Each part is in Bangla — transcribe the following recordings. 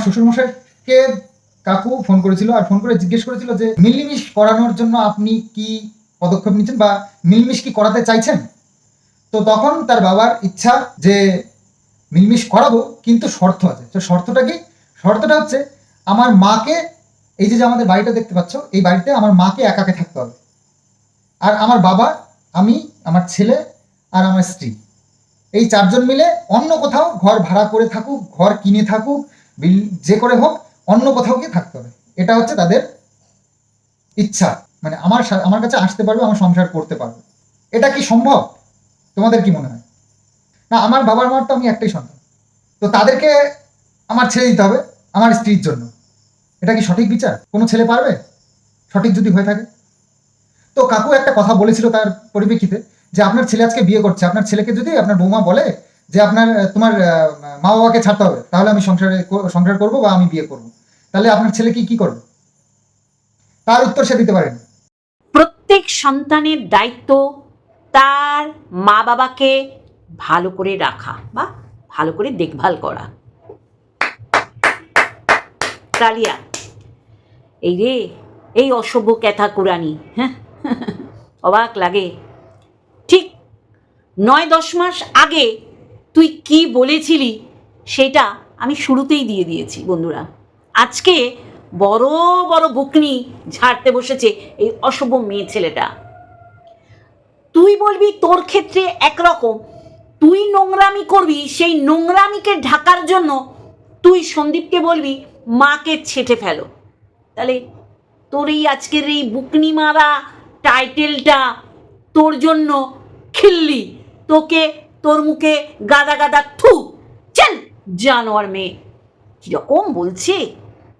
আমার শ্বশুরমশাইকে কাকু ফোন করেছিল আর ফোন করে জিজ্ঞেস করেছিল যে, মিলমিশ করানোর জন্য আপনি কি পদক্ষেপ নিচ্ছেন বা মিলমিশ কি করাতে চাইছেন? তো তখন তার বাবার ইচ্ছা যে, মিলমিশ করাবো, কিন্তু শর্ত আছে। তো শর্তটা কি? শর্তটা হচ্ছে, আমার মাকে, এই যে যে আমাদের বাড়িটা দেখতে পাচ্ছ, এই বাড়িতে আমার মাকে একাকে থাকতে হবে। আর আমার বাবা, আমি, আমার ছেলে আর আমার স্ত্রী। এই চারজন মিলে অন্য কোথাও ঘর ভাড়া করে থাকুক, ঘর কিনে থাকুক বিল যে করে হোক, অন্য কোথাও গিয়ে থাকতে হবে। এটা হচ্ছে তাদের ইচ্ছা। মানে আমার আমার কাছে আসতে পারবে, আমার সংসার করতে পারবে। এটা কি সম্ভব? তোমাদের কি মনে হয়? না, আমার বাবার মার তো আমি একটাই সন্তান। তো তাদেরকে আমার ছেড়ে দিতে হবে, আমার স্ত্রীর জন্য। এটা কি সঠিক বিচার? কোনো ছেলে পারবে? সঠিক যদি হয়ে থাকে। তো কাকু একটা কথা বলেছিল তার পরিপ্রেক্ষিতে যে, আপনার ছেলে আজকে বিয়ে করছে, আপনার ছেলেকে যদি আপনার বৌমা বলে যে আপনার তোমার মা বাবাকে ছাড়তে হবে, তাহলে আমি সংসারে সংসার করব বা আমি বিয়ে করব। তাহলে আপনার ছেলে কি কি করবে? তার উত্তর সে দিতে পারেন। প্রত্যেক সন্তানের দায়িত্ব তার মা বাবাকে ভালো করে রাখা বা ভালো করে দেখভাল করা। কালিয়া, এই রে, এই অসভ্য ক্যাথা কুরানি হ্যাঁ? অবাক লাগে। ঠিক নয় দশ মাস আগে তুই কি বলেছিলি সেটা আমি শুরুতেই দিয়ে দিয়েছি, বন্ধুরা। আজকে বড় বড় বুকনি ঝাড়তে বসেছে এই অশুভ মেয়ে ছেলেটা। তুই বলবি তোর ক্ষেত্রে একরকম, তুই নোংরামি করবি, সেই নোংরামিকে ঢাকার জন্য তুই সন্দীপকে বলবি, মাকে ছেটে ফেলো। তাহলে তোর এই আজকের এই বুকনি মারা টাইটেলটা তোর জন্য খিল্লি। তোকে তোর মুখে গাদা গাদা থু। চল, জানোয়ার মেয়ে। কীরকম বলছে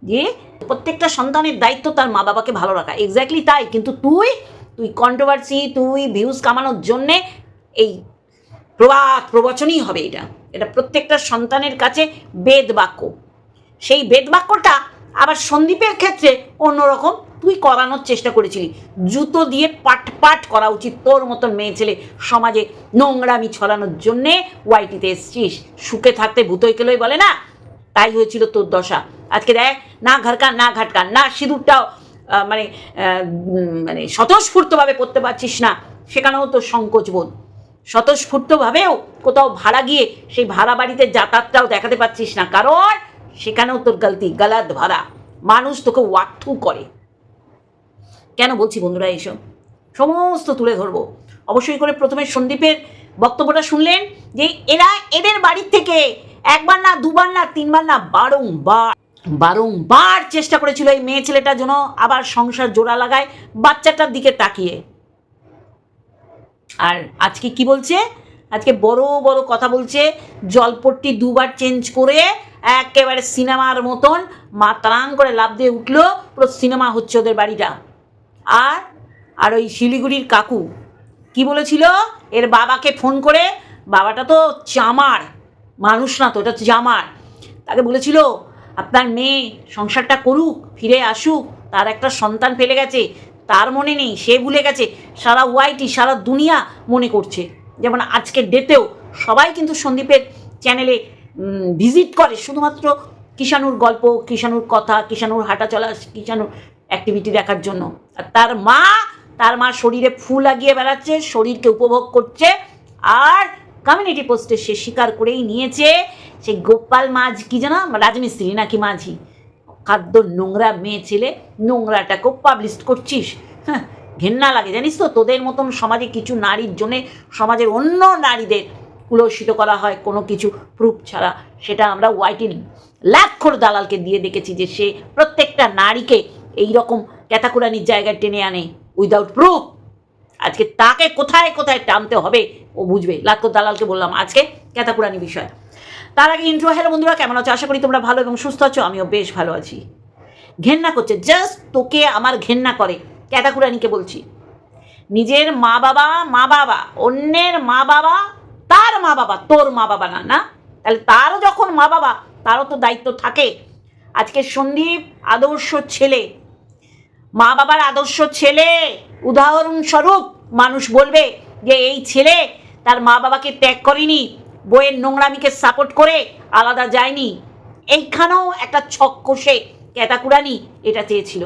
যে, প্রত্যেকটা সন্তানের দায়িত্ব তার মা বাবাকে ভালো রাখা। এক্স্যাক্টলি তাই, কিন্তু তুই তুই কন্ট্রোভার্সি তুই ভিউজ কামানোর জন্যে এই প্রবাদ প্রবচনই হবে এটা। এটা প্রত্যেকটা সন্তানের কাছে বেদ বাক্য। সেই বেদ বাক্যটা আবার সন্দীপের ক্ষেত্রে অন্যরকম। তুই করানোর চেষ্টা করেছিলি। জুতো দিয়ে পাট পাট করা উচিত তোর মতন মেয়ে ছেলে সমাজে নোংরামি ছড়ানোর জন্যে ওয়াইটিতে এসছিস। সুখে থাকতে ভূতই কেলই বলে না? তাই হয়েছিল তোর দশা। আজকে দেখ, না ঘরকান না ঘাটকান না সিঁদুরটাও মানে মানে স্বতঃস্ফূর্তভাবে করতে পারছিস না। সেখানেও তোর সংকোচ বোধ। স্বতঃস্ফূর্তভাবেও কোথাও ভাড়া গিয়ে সেই ভাড়া বাড়িতে যাতায়াতটাও দেখাতে পারছিস না। কারণ সেখানেও তোর গলতি গালাত ভাড়া মানুষ তোকে ওয়াকথু করে। কেন বলছি বন্ধুরা এইসব? সমস্ত তুলে ধরবো। অবশ্যই করে প্রথমে সন্দীপের বক্তব্যটা শুনলেন যে এরা এদের বাড়ির থেকে একবার না, দুবার না, তিনবার না, বারংবার বারংবার চেষ্টা করেছিল এই মেয়ে ছেলেটার জন্য আবার সংসার জোড়া লাগায়, বাচ্চাটার দিকে তাকিয়ে। আর আজকে কি বলছে? আজকে বড় বড় কথা বলছে, জলপট্টি দুবার চেঞ্জ করে একেবারে সিনেমার মতন মা তারাং করে লাভ দিয়ে উঠল, পুরো সিনেমা হচ্ছে ওদের বাড়িটা। আর আর ওই শিলিগুড়ির কাকু, কি বলেছিল? এর বাবাকে ফোন করে, বাবাটা তো চামার, মানুষ না তো এটা তো জামার তাকে বলেছিল, আপনার মেয়ে সংসারটা করুক, ফিরে আসুক, তার একটা সন্তান ফেলে গেছে, তার মনে নেই, সে ভুলে গেছে, সারা ওয়াইটি, সারা দুনিয়া মনে করছে। যেমন আজকের ডেতেও সবাই কিন্তু সন্দীপের চ্যানেলে ভিজিট করে, শুধুমাত্র কিষাণুর গল্প, কিষাণুর কথা, কিষাণুর হাঁটা চলা কিষাণুর অ্যাক্টিভিটি দেখার জন্য। আর তার মা তার মা শরীরে ফু লাগিয়ে বেড়াচ্ছে, শরীরকে উপভোগ করছে, আর কমিউনিটি পোস্টে সে স্বীকার করেই নিয়েছে। সেই গোপাল মাঝ, কি যেন, রাজমিস্ত্রি নাকি মাঝি? খাদ্য নোংরা মেয়ে ছেলে, নোংরাটাকেও পাবলিশ করছিস? হ্যাঁ ঘেন্না লাগে, জানিস তো? তোদের মতন সমাজে কিছু নারীর জন্যে সমাজের অন্য নারীদের কুলসিত করা হয়, কোনো কিছু প্রুফ ছাড়া। সেটা আমরা ওয়াইটির লাক্ষর দালালকে দিয়ে দেখেছি যে সে প্রত্যেকটা নারীকে এই রকম ক্যাতাকুরানির জায়গায় টেনে আনে উইদাউট প্রুফ আজকে তাকে কোথায় কোথায় টানতে হবে, ও বুঝবে। লাক্ষর দালালকে বললাম আজকে ক্যাতাকুরানি বিষয়। তার আগে ইন্ট্রো হ্যালো বন্ধুরা, কেমন আছো? আশা করি তোমরা ভালো এবং সুস্থ আছো, আমিও বেশ ভালো আছি। ঘেন্না করছে জাস্ট তোকে আমার ঘেন্না করে। ক্যাতাকুরানিকে বলছি, নিজের মা বাবা মা বাবা অন্যের মা বাবা তার মা বাবা তোর মা বাবা না না? তাহলে তারও যখন মা বাবা তারও তো দায়িত্ব থাকে। আজকে সন্দীপ আদর্শ ছেলে, মা বাবার আদর্শ ছেলে। উদাহরণস্বরূপ মানুষ বলবে যে এই ছেলে তার মা বাবাকে ত্যাগ করেনি বইয়ের নোংরামিকে সাপোর্ট করে আলাদা যায়নি। এইখানেও একটা ছক কষে ক্যাতাকুরানি এটা চেয়েছিল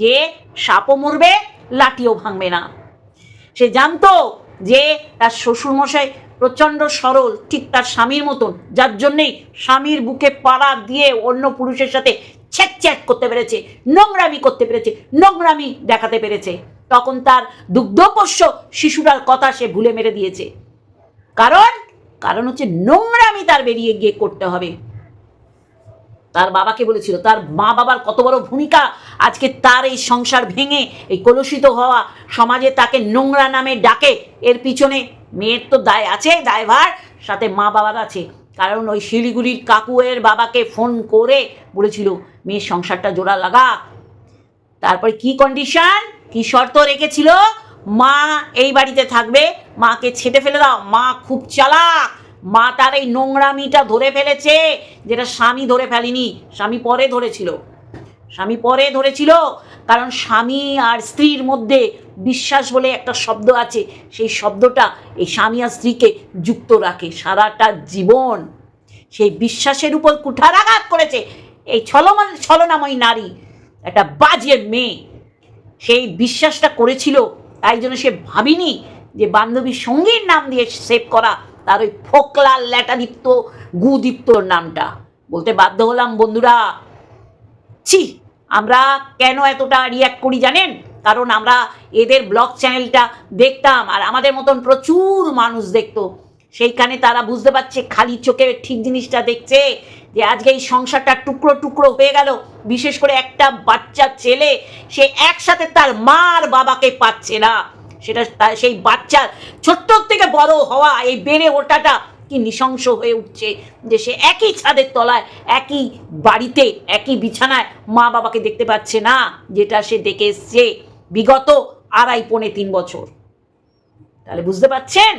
যে সাপও মরবে, লাঠিও ভাঙবে না। সে জানতো যে তার শ্বশুরমশাই প্রচণ্ড সরল, ঠিক তার স্বামীর মতন, যার জন্যেই স্বামীর বুকে পাড়া দিয়ে অন্য পুরুষের সাথে ছ্যাক ছ্যাক করতে পেরেছে, নোংরামি করতে পেরেছে, নোংরামি দেখাতে পেরেছে। তখন তার দুগ্ধপোষ্য শিশুটার কথা সে ভুলে মেরে দিয়েছে। কারণ কারণ হচ্ছে নোংরামি তার বেরিয়ে গিয়ে করতে হবে। তার বাবাকে বলেছিল, তার মা বাবার কত বড় ভূমিকা, আজকে তার এই সংসার ভেঙে, এই কলুষিত হওয়া সমাজে তাকে নোংরা নামে ডাকে, এর পিছনে মেয়ের তো দায় আছে, দায়ভার, সাথে মা বাবার আছে। কারণ ওই শিলিগুড়ির কাকুয়ের বাবাকে ফোন করে বলেছিল, মেয়ের সংসারটা জোড়া লাগা। তারপরে কি কন্ডিশন কি শর্ত রেখেছিল? মা এই বাড়িতে থাকবে, মাকে ছেটে ফেলে দাও। মা খুব চালাক। মা তার এই নোংরামিটা ধরে ফেলেছে, যেটা স্বামী ধরে ফেলেনি, স্বামী পরে ধরেছিল। স্বামী পরে ধরেছিল, কারণ স্বামী আর স্ত্রীর মধ্যে বিশ্বাস বলে একটা শব্দ আছে, সেই শব্দটা এই স্বামী আর স্ত্রীকে যুক্ত রাখে সারাটা জীবন। সেই বিশ্বাসের উপর কুঠারাঘাত করেছে এই ছলমান, ছলনাময়ী নারী, একটা বাজে মেয়ে। সেই বিশ্বাসটা করেছিল, তাই জন্য সে ভাবিনি যে বান্ধবীর সঙ্গীর নাম দিয়ে সেভ করা, তার ওই ফোকলা ল্যাটাদীপ্ত, গুদীপ্তর নামটা। বলতে বাধ্য হলাম বন্ধুরা, ছি, আমরা কেন এতটা রিয়াক্ট করি জানেন? কারণ আমরা এদের ব্লগ চ্যানেলটা দেখতাম আর আমাদের মতন প্রচুর মানুষ দেখতো। সেইখানে তারা বুঝতে পারছে, খালি চোখে ঠিক জিনিসটা দেখছে যে আজকে এই সংসারটা টুকরো টুকরো হয়ে গেল। বিশেষ করে একটা বাচ্চা ছেলে, সে একসাথে তার মা আর বাবাকে পাচ্ছে না। সেটা সেই বাচ্চার ছোট্ট থেকে বড় হওয়া এই বেড়ে ওঠাটা কি নৃশংস হয়ে উঠছে যে সে একই ছাদের তলায়, একই বাড়িতে, একই বিছানায় মা বাবাকে দেখতে পাচ্ছে না, যেটা সে দেখে এসছে। বিগত আড়াই, পৌনে তিন বছর। তাহলে বুঝতে পারছেন?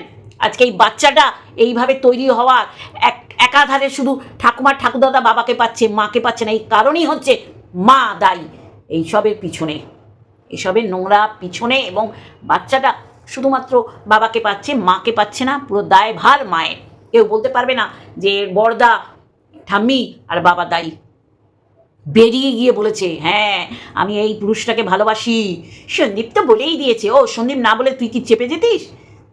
আজকে এই বাচ্চাটা এইভাবে তৈরি হওয়ার এক, একাধারে শুধু ঠাকুমার ঠাকুরদাদা বাবাকে পাচ্ছে, মাকে পাচ্ছে না, এই কারণই হচ্ছে মা দায়ী। এইসবের পিছনে এসবের নোংরা পিছনে এবং বাচ্চাটা শুধুমাত্র বাবাকে পাচ্ছে, মাকে পাচ্ছে না, পুরো দায়ভার মায়ের। কেউ বলতে পারবে না যে বড়দা ঠাম্মি আর বাবা দায়ী। বেরিয়ে গিয়ে বলেছে হ্যাঁ আমি এই পুরুষটাকে ভালোবাসি। সন্দীপ তো বলেই দিয়েছে, ও, সন্দীপ না বলে তুই কি চেপে যেতিস?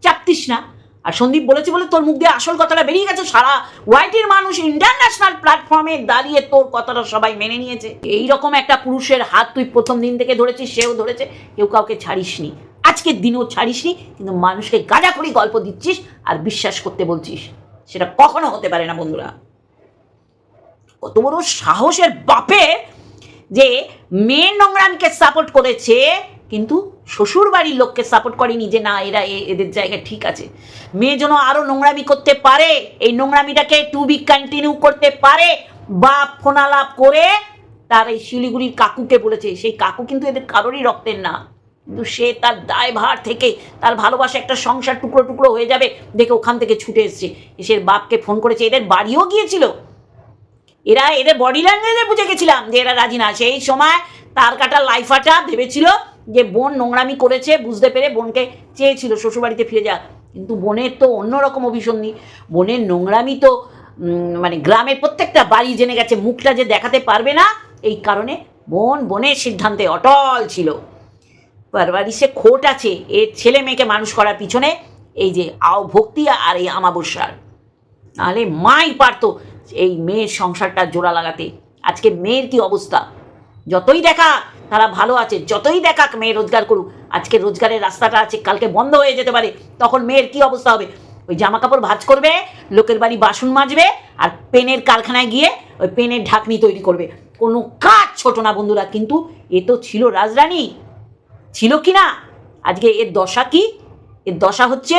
চাপতিস না। আর সন্দীপ বলেছে বলে তোর মুখ দিয়ে আসল কথাটা বেরিয়ে গেছে, সারা ওয়াইটির মানুষ ইন্টারন্যাশনাল প্ল্যাটফর্মে দাঁড়িয়ে তোর কথাটা সবাই মেনে নিয়েছে। এই রকম একটা পুরুষের হাত তুই প্রথম দিন থেকে ধরেছিস, সেও ধরেছে, কেউ কাউকে ছাড়িসনি। আজকের দিনেও ছাড়িসনি, কিন্তু মানুষকে গাঁজাখড়ি গল্প দিচ্ছিস আর বিশ্বাস করতে বলছিস। সেটা কখনো হতে পারে না, বন্ধুরা। কত বড় সাহসের বাপে যে মেয়ের নোংরামকে সাপোর্ট করেছে, কিন্তু শ্বশুর বাড়ির লোককে সাপোর্ট করেনি যে না, এরা এদের জায়গায় ঠিক আছে। মেয়ে যেন আরও নোংরামি করতে পারে, এই নোংরামিটাকে টু বি কন্টিনিউ করতে পারে বা ফোনালাপ করে তার এই শিলিগুড়ির কাকুকে বলেছে। সেই কাকু কিন্তু এদের কারোরই রক্তের না। কিন্তু সে তার দায়ভার থেকে তার ভালোবাসা একটা সংসার টুকরো টুকরো হয়ে যাবে, দেখে ওখান থেকে ছুটে এসছে। এসে বাপকে ফোন করেছে, এদের বাড়িও গিয়েছিল। এরা এদের বডি ল্যাঙ্গুয়েজে বুঝে গেছিলাম যে এরা রাজি না। সেই সময় তার কাটা লাইফাটা ভেবেছিল যে বোন নোংরামি করেছে, বুঝতে পেরে বোনকে চেয়েছিল শ্বশুরবাড়িতে ফিরে যাক কিন্তু বোনের তো অন্যরকম অভিসন্ধি। বোনের নোংরামি তো মানে গ্রামের প্রত্যেকটা বাড়ি জেনে গেছে, মুখটা যে দেখাতে পারবে না, এই কারণে বোন বোনের সিদ্ধান্তে অটল ছিল। পারবারিসে খোট আছে এর ছেলে মেয়েকে মানুষ করার পিছনে এই যে আও ভক্তি আর এই আমাবস্যার। নাহলে মাই পারতো এই মেয়ের সংসারটা জোড়া লাগাতে। আজকে মেয়ের কি অবস্থা? যতই দেখা, তারা ভালো আছে, যতই দেখাক মেয়ে রোজগার করুক, আজকে রোজগারের রাস্তাটা আছে, কালকে বন্ধ হয়ে যেতে পারে, তখন মেয়ের কি অবস্থা হবে? ওই জামা কাপড় ভাজ করবে, লোকের বাড়ি বাসন মাজবে, আর পেনের কারখানায় গিয়ে ওই পেনের ঢাকনি তৈরি করবে। কোনো কাজ ছোট না বন্ধুরা, কিন্তু এ তো ছিল রাজরানী। ছিল কি না? আজকে এর দশা কি? এর দশা হচ্ছে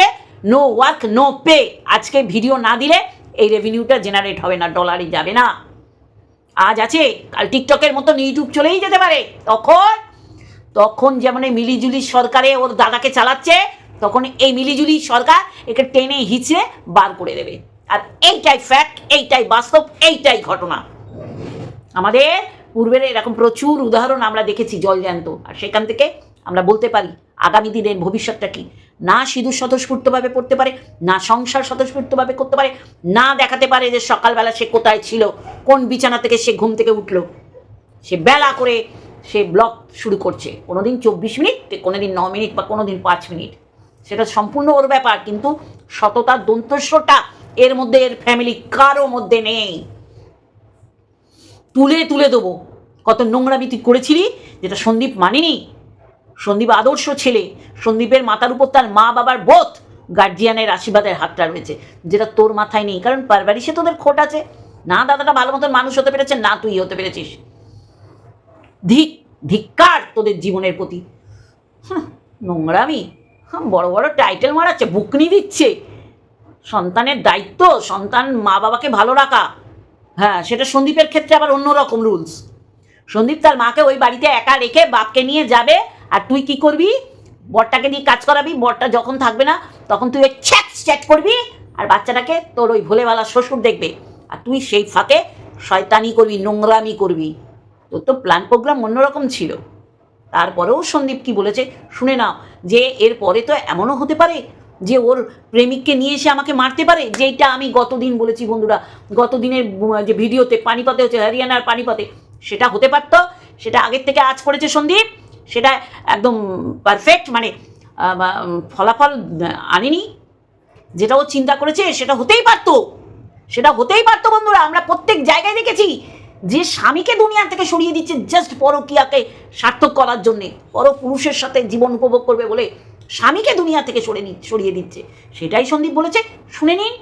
নো ওয়ার্ক নো পে আজকে ভিডিও না দিলে এই রেভিনিউটা জেনারেট হবে না ডলারে যাবে না। আজ আছে, কাল টিকটকের মতন ইউটিউব চলেই যেতে পারে। তখন তখন যেমন এই মিলিজুলি সরকারে ওর দাদাকে চালাচ্ছে, তখন এই মিলিজুলি সরকার একে টেনে হিচড়ে বার করে দেবে। আর এইটাই ফ্যাক্ট এইটাই বাস্তব, এইটাই ঘটনা। আমাদের পূর্বের এরকম প্রচুর উদাহরণ আমরা দেখেছি জলজ্যান্ত আর সেখান থেকে আমরা বলতে পারি, আগামী দিনের ভবিষ্যৎটা কি? না সিঁদুর স্বতঃস্ফূর্তভাবে পড়তে পারে, না সংসার স্বতঃস্ফূর্তভাবে করতে পারে, না দেখাতে পারে যে সকালবেলা সে কোথায় ছিল, কোন বিছানা থেকে সে ঘুম থেকে উঠল। সে বেলা করে সে ব্লগ শুরু করছে কোনো দিন চব্বিশ মিনিট কোনো দিন ন মিনিট বা কোনো দিন পাঁচ মিনিট। সেটা সম্পূর্ণ ওর ব্যাপার, কিন্তু সততার দন্তস্বটা এর মধ্যে, এর ফ্যামিলি কারও মধ্যে নেই। তুলে তুলে দেবো। কত নোংরামি তুই করেছিলি, যেটা সন্দীপ মানেনি? সন্দীপ আদর্শ ছেলে। সন্দীপের মাথার উপর তার মা বাবার বোধ গার্জিয়ানের আশীর্বাদের হাতটা রয়েছে, যেটা তোর মাথায় নেই। কারণ পারবারিশে তোদের খোট আছে। না, দাদাটা ভালো মতন মানুষ হতে পেরেছে, না তুই হতে পেরেছিস। ধিক, ধিক্কার তোদের জীবনের প্রতি। নোংরামি। বড় বড় টাইটেল মারাচ্ছে, বুকনি দিচ্ছে। সন্তানের দায়িত্ব, সন্তান মা বাবাকে ভালো রাখা। হ্যাঁ সেটা সন্দীপের ক্ষেত্রে আবার অন্যরকম রুলস সন্দীপ তার মাকে ওই বাড়িতে একা রেখে বাপকে নিয়ে যাবে আর তুই কি করবি? বরটাকে দিয়ে কাজ করাবি, বরটা যখন থাকবে না, তখন তুই ওই চ্যাট করবি, আর বাচ্চাটাকে তোর ওই ভোলেওয়ালা শ্বশুর দেখবে। আর তুই সেই ফাঁকে শয়তানি করবি, নোংরামি করবি। তোর তো প্ল্যান প্রোগ্রাম অন্যরকম ছিল। তারপরেও সন্দীপ কি বলেছে, শুনে নাও, যে এর পরে তো এমনও হতে পারে যে ওর প্রেমিককে নিয়ে এসে আমাকে মারতে পারে, যেইটা আমি গতদিন বলেছি বন্ধুরা, গতদিনের যে ভিডিওতে পানিপথে হচ্ছে, হরিয়ানার পানিপথে সেটা হতে পারত, সেটা আগের থেকে আজ করেছে সন্দীপ। সেটা একদম পারফেক্ট মানে ফলাফল আনেনি। যেটা ও চিন্তা করেছে, সেটা হতেই পারতো। সেটা হতেই পারতো, বন্ধুরা। আমরা প্রত্যেক জায়গায় দেখেছি যে স্বামীকে দুনিয়া থেকে সরিয়ে দিচ্ছে জাস্ট পরকিয়াকে সার্থক করার জন্যে। পর পুরুষের সাথে জীবন উপভোগ করবে বলে স্বামীকে দুনিয়া থেকে সরে সরিয়ে দিচ্ছে। সেটাই সন্দীপ বলেছে। শুনে নিন।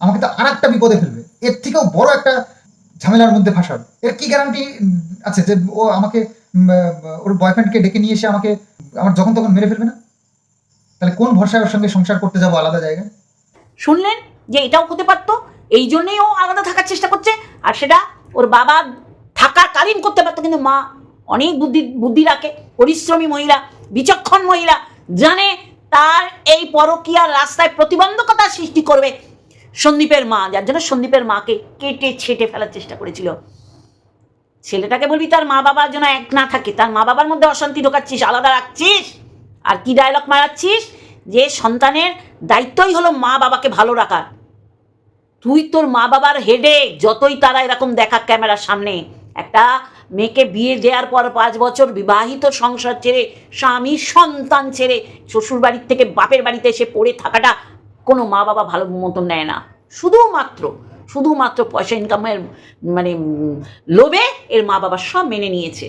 আমাকে তো আর একটা বিপদে ফেলবে। এর থেকেও বড় একটা ঝামেলার মধ্যে ফাঁসাবে। এর কি গ্যারান্টি আছে যে ও আমাকে ওর বয়ফ্রেন্ডকে ডেকে নিয়ে এসে আমাকে, আমার যখন তখন মেরে ফেলবে না? তাহলে কোন ভরসায় ওর সঙ্গে সংসার করতে যাব আলাদা জায়গায়? শুনলেন যে এটাও হতে পারতো? এই জন্যই ও আলাদা থাকার চেষ্টা করছে। আর সেটা ওর বাবা থাকাকালীন করতে পারতো, কিন্তু মা অনেক বুদ্ধি বুদ্ধি রাখে। পরিশ্রমী মহিলা, বিচক্ষণ মহিলা, জানে তার এই পরকীয়ার রাস্তায় প্রতিবন্ধকতা সৃষ্টি করবে সন্দীপের মা। যার জন্য সন্দীপের মাকে কেটে ছেটে ফেলার চেষ্টা করেছিল। ছেলেটাকে বলবি তার মা বাবার যেন এক না থাকে, তার মা বাবার মধ্যে অশান্তি ঢোকাচ্ছিস, আলাদা রাখছিস, আর কি ডায়লগ মারাচ্ছিস? যে সন্তানের দায়িত্বই হলো মা বাবাকে ভালো রাখা তুই তোর মা বাবার হেডে যতই তারা এরকম দেখা ক্যামেরার সামনে, একটা মেয়েকে বিয়ে দেওয়ার পর পাঁচ বছর বিবাহিত সংসার ছেড়ে, স্বামী সন্তান ছেড়ে শ্বশুর বাড়ির থেকে বাপের বাড়িতে এসে পড়ে থাকাটা কোনো মা বাবা ভালো মতন নেয় না। শুধুমাত্র শুধুমাত্র পয়সা ইনকামের মানে লোভে এর মা বাবা সব মেনে নিয়েছে।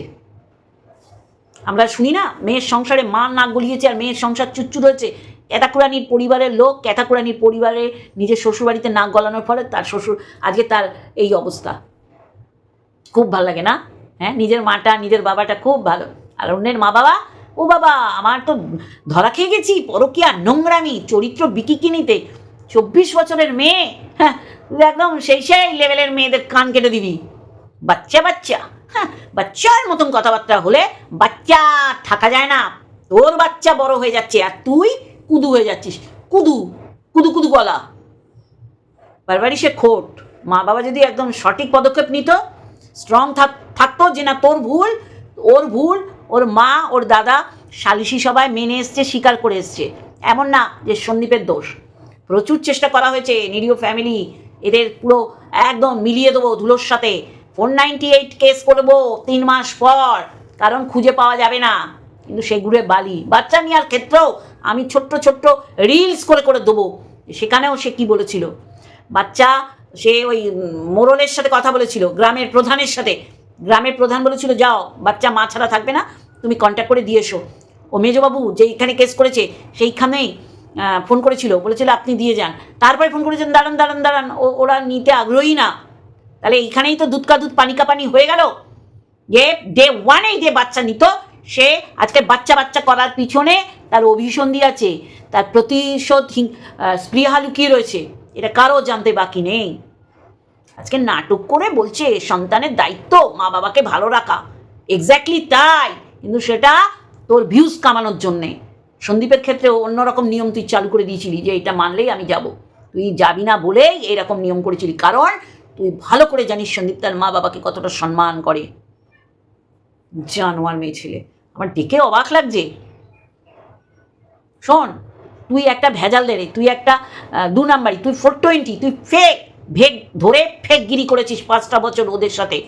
আমরা শুনি না, মেয়ের সংসারে মা নাক গলিয়েছে আর মেয়ের সংসার চুচ্চুর হয়েছে। ক্যাতাকুরানির পরিবারের লোক ক্যাতাকুরানির পরিবারে নিজের শ্বশুরবাড়িতে নাক গলানোর ফলে তার শ্বশুর, আজকে তার এই অবস্থা। খুব ভালো লাগে না? হ্যাঁ নিজের মাটা, নিজের বাবাটা খুব ভালো। আর অন্যের মা বাবা ও বাবা, আমার তো ধরা খেয়ে গেছি, পরকিয়া, নোংরামি, চরিত্র বিকিকিনিতে। চব্বিশ বছরের মেয়ে হ্যাঁ একদম সেই সেই লেভেলের মেয়েদের কান কেটে দিবি। বাচ্চা বাচ্চা। হ্যাঁ বাচ্চার মতন কথাবার্তা হলে বাচ্চা থাকা যায় না। তোর বাচ্চা বড় হয়ে যাচ্ছে আর তুই কুদু হয়ে যাচ্ছিস। কুদু কুদু কুদু গলা। বারবারই সে খোট। মা বাবা যদি একদম সঠিক পদক্ষেপ নিত স্ট্রং থাক, থাকতো যে না তোর ভুল, ওর ভুল, ওর মা, ওর দাদা, সালিশি সবাই মেনে এসছে, স্বীকার করে এসছে। এমন না যে সন্দীপের দোষ। প্রচুর চেষ্টা করা হয়েছে, নিরীহ ফ্যামিলি এদের পুরো একদম মিলিয়ে দেবো ধুলোর সাথে। ফোর নাইনটি এইট কেস করব তিন মাস পর, কারণ খুঁজে পাওয়া যাবে না। কিন্তু সেগুলো বালি। বাচ্চা নেওয়ার ক্ষেত্রেও আমি ছোট্ট ছোট্ট রিলস করে করে দেবো। সেখানেও সে কি বলেছিল? বাচ্চা, সে ওই মোরলের সাথে কথা বলেছিল, গ্রামের প্রধানের সাথে। গ্রামের প্রধান বলেছিল, যাও, বাচ্চা মা ছাড়া থাকবে না। তুমি কন্ট্যাক্ট করে দিয়ে এসো। ও মেজবাবু যেইখানে কেস করেছে, সেইখানেই ফোন করেছিল, বলেছিল আপনি দিয়ে যান। তারপরে ফোন করেছেন দাঁড়ান দাঁড়ান দাঁড়ান, ও, ওরা নিতে আগ্রহী না। তাহলে এইখানেই তো দুধ কা দুধ পানি কা পানি হয়ে গেল। যে ডে ওয়ানেই যে বাচ্চা নিত, সে আজকে বাচ্চা বাচ্চা করার পিছনে তার অভিসন্ধি আছে, তার প্রতিশোধ স্পৃহা লুকিয়ে রয়েছে। এটা কারও জানতে বাকি নেই। আজকে নাটক করে বলছে, সন্তানের দায়িত্ব মা বাবাকে ভালো রাখা। এক্স্যাক্টলি তাই, কিন্তু সেটা তোর ভিউজ কামানোর জন্যে। সন্দীপের ক্ষেত্রে অন্যরকম নিয়ম তুই চালু করে দিয়েছিলি যে এটা মানলেই আমি যাব। তুই যাবি না বলেই এরকম নিয়ম করেছিলি। কারণ তুই ভালো করে জানিস সন্দীপ তার মা বাবাকে কতটা সম্মান করে। জানোয়ার মেয়ে ছেলে। আমার দেখে অবাক লাগছে। শোন, তুই একটা ভেজাল দে তুই একটা দু নাম্বারই তুই ফোর টোয়েন্টি তুই ফেক ভেগ ধরে ফেক গিরি করেছিস পাঁচটা বছর ওদের সাথে।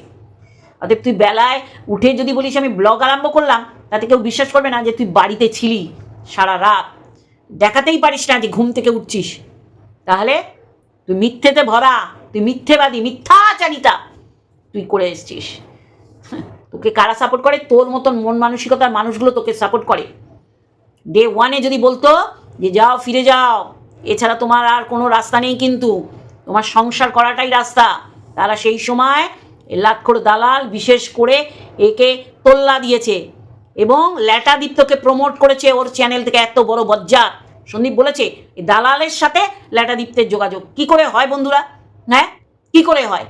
অতএব তুই বেলায় উঠে যদি বলিস আমি ব্লগ আরম্ভ করলাম, তাতে কেউ বিশ্বাস করবে না যে তুই বাড়িতে ছিলি। সারা রাত। দেখাতেই পারিস না যে ঘুম থেকে উঠছিস। তাহলে তুই মিথ্যেতে ভরা, তুই মিথ্যেবাদী, মিথ্যাচারিতা তুই করে এসছিস। তোকে কারা সাপোর্ট করে? তোর মতন মন মানসিকতার মানুষগুলো তোকে সাপোর্ট করে। ডে ওয়ানে যদি বলতো যে যাও, ফিরে যাও, এছাড়া তোমার আর কোনো রাস্তা নেই কিন্তু। তোমার সংসার করাটাই রাস্তা। তারা সেই সময় লাক্ষর দালাল বিশেষ করে একে তোল্লা দিয়েছে। এবং ল্যাটাদীপ্তকে প্রমোট করেছে ওর চ্যানেল থেকে এত বড় বজ্জাত। সন্দীপ বলেছে দালালের সাথে ল্যাটাদীপ্তের যোগাযোগ। কি করে হয় বন্ধুরা? হ্যাঁ? কি করে হয়?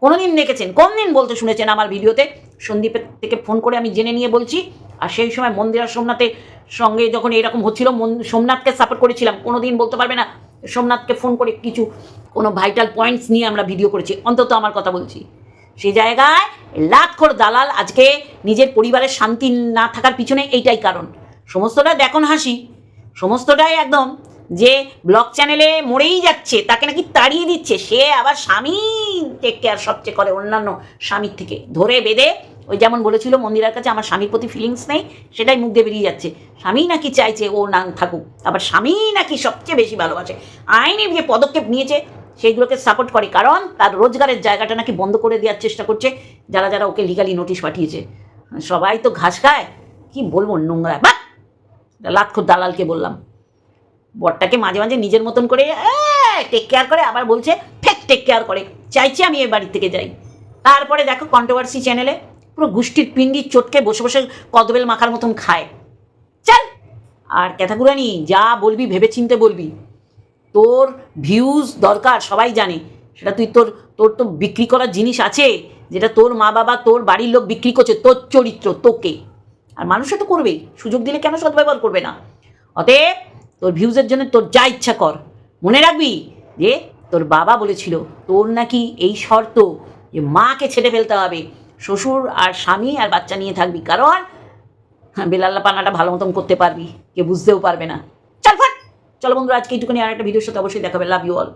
কোনোদিন দেখেছেন? কোন দিন বলতে শুনেছেন আমার ভিডিওতে? সন্দীপের থেকে ফোন করে আমি জেনে নিয়ে বলছি। আর সেই সময় মন্দিরা সোমনাথের সঙ্গে যখন এরকম হচ্ছিল, মন- সোমনাথকে সাপোর্ট করেছিলাম। কোনো দিন বলতে পারবে না। সোমনাথকে ফোন করে কিছু কোনো ভাইটাল পয়েন্টস নিয়ে আমরা ভিডিও করেছি। অন্তত আমার কথা বলছি। সেই জায়গায় লাখ করে দালাল আজকে নিজের পরিবারের শান্তি না থাকার পিছনে এইটাই কারণ। সমস্তটা দেখুন হাসি। সমস্তটাই একদম যে ব্লগ চ্যানেলে মরেই যাচ্ছে, তাকে নাকি তাড়িয়ে দিচ্ছে। সে আবার স্বামী টেক কেয়ার সবচেয়ে করে অন্যান্য স্বামীর থেকে। ধরে বেঁধে ওই যেমন বলেছিল মন্দিরার কাছে, আমার স্বামীর প্রতি ফিলিংস নেই, সেটাই মুখ দিয়ে বেরিয়ে যাচ্ছে। স্বামী নাকি চাইছে ও না থাকুক, আবার স্বামী নাকি সবচেয়ে বেশি ভালোবাসে। আইনি যে পদক্ষেপ নিয়েছে সেইগুলোকে সাপোর্ট করে, কারণ তার রোজগারের জায়গাটা নাকি বন্ধ করে দেওয়ার চেষ্টা করছে, যারা যারা ওকে লিগালি নোটিশ পাঠিয়েছে। সবাই তো ঘাস খায়, কি বলব নোংরা বা লাক্ষর দালালকে বললাম। বরটাকে মাঝে মাঝে নিজের মতন করে টেক কেয়ার করে। আবার বলছে, ফেক টেক কেয়ার করে। চাইছে আমি এই বাড়ি থেকে যাই। তারপরে দেখো কন্ট্রোভার্সি চ্যানেলে পুরো গোষ্ঠীর পিন্ডির চটকে বসে বসে কদবেল মাখার মতন খায়। চল, আর ক্যাথাগুরানি যা বলবি ভেবে চিনতে বলবি। তোর ভিউজ দরকার, সবাই জানে। সেটা তুই তোর তোর তো বিক্রি করার জিনিস আছে, যেটা তোর মা বাবা, তোর বাড়ির লোক বিক্রি করছে, তোর চরিত্র, তোকে। আর মানুষে তো করবেই, সুযোগ দিলে কেন সদ্ব্যবহার করবে না? অতএব তোর ভিউজের জন্য তোর যা ইচ্ছা কর। মনে রাখবি যে তোর বাবা বলেছিল, তোর নাকি এই শর্ত যে মাকে ছেড়ে ফেলতে হবে। শ্বশুর আর স্বামী আর বাচ্চা নিয়ে থাকবি, কারণ বেলাল্লা পানাটা ভালো মতন করতে পারবি, কেউ বুঝতেও পারবে না। চলো বন্ধুরা আজকে এইটুকুনি আর একটা ভিডিওর সাথে অবশ্যই দেখাবে লাভ ইউ অল